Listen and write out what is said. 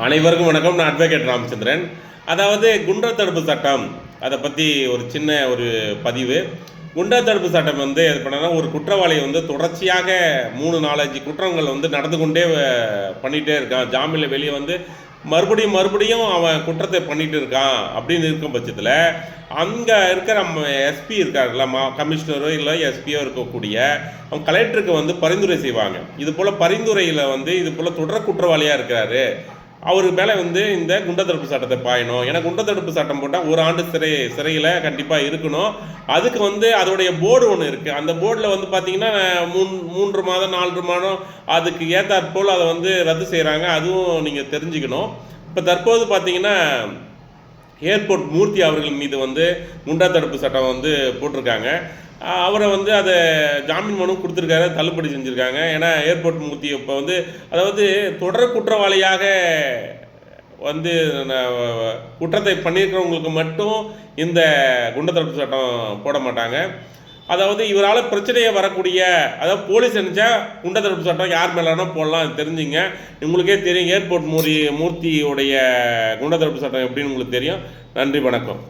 அனைவருக்கும் வணக்கம். நான் அட்வொகேட் ராமச்சந்திரன். அதாவது குண்டர் தடுப்பு சட்டம் அதை பற்றி ஒரு சின்ன ஒரு பதிவு. குண்டர் தடுப்பு சட்டம் வந்து எது பண்ணனா ஒரு குற்றவாளி வந்து தொடர்ச்சியாக மூணு நாலஞ்சு குற்றங்கள் வந்து நடந்து கொண்டே பண்ணிகிட்டே இருக்கான். ஜாமீனில் வெளியே வந்து மறுபடியும் மறுபடியும் அவன் குற்றத்தை பண்ணிகிட்டு இருக்கான் அப்படின்னு இருக்கும் பட்சத்தில் அங்கே இருக்கிற நம்ம எஸ்பி இருக்காருல்ல மா கமிஷனரோ இல்லை எஸ்பியோ இருக்கக்கூடிய அவங்க கலெக்டருக்கு வந்து பரிந்துரை செய்வாங்க. இது போல் பரிந்துரையில் வந்து இது போல் தொடர் குற்றவாளியாக இருக்கிறாரு. அவர் மேலே வந்து இந்த குண்டத்தடுப்பு சட்டத்தை பாயணும். ஏன்னா குண்டத்தடுப்பு சட்டம் போட்டால் ஒரு ஆண்டு சிறை சிறையில் கண்டிப்பாக இருக்கணும். அதுக்கு வந்து அதோடைய போர்டு ஒன்று இருக்குது அந்த போர்டில் வந்து பார்த்தீங்கன்னா மூன் மூன்று மாதம் நாலு மாதம் அதுக்கு ஏற்றாற்போல் அதை வந்து ரத்து செய்கிறாங்க அதுவும் நீங்கள் தெரிஞ்சுக்கணும். இப்போ தற்போது பார்த்தீங்கன்னா ஏர்போர்ட் மூர்த்தி அவர்கள் மீது வந்து குண்டா தடுப்பு சட்டம் வந்து போட்டிருக்காங்க. அவரை வந்து அதை ஜாமீன் மனு கொடுத்துருக்காரு தள்ளுபடி செஞ்சுருக்காங்க. ஏன்னா ஏர்போர்ட் மூர்த்தி இப்போ வந்து அதாவது தொடர் குற்றவாளியாக வந்து குற்றத்தை பண்ணியிருக்கிறவங்களுக்கு மட்டும் இந்த குண்டத்தடுப்பு சட்டம் போட மாட்டாங்க. அதாவது இவரால் பிரச்சனையை வரக்கூடிய அதாவது போலீஸ் நினச்சா குண்ட தடுப்பு சட்டம் யார் மேலானா போடலாம் தெரிஞ்சுங்க. உங்களுக்கே தெரியும் ஏர்போர்ட் மூரி மூர்த்தியுடைய குண்ட தடுப்பு சட்டம் எப்படின்னு உங்களுக்கு தெரியும். நன்றி வணக்கம்.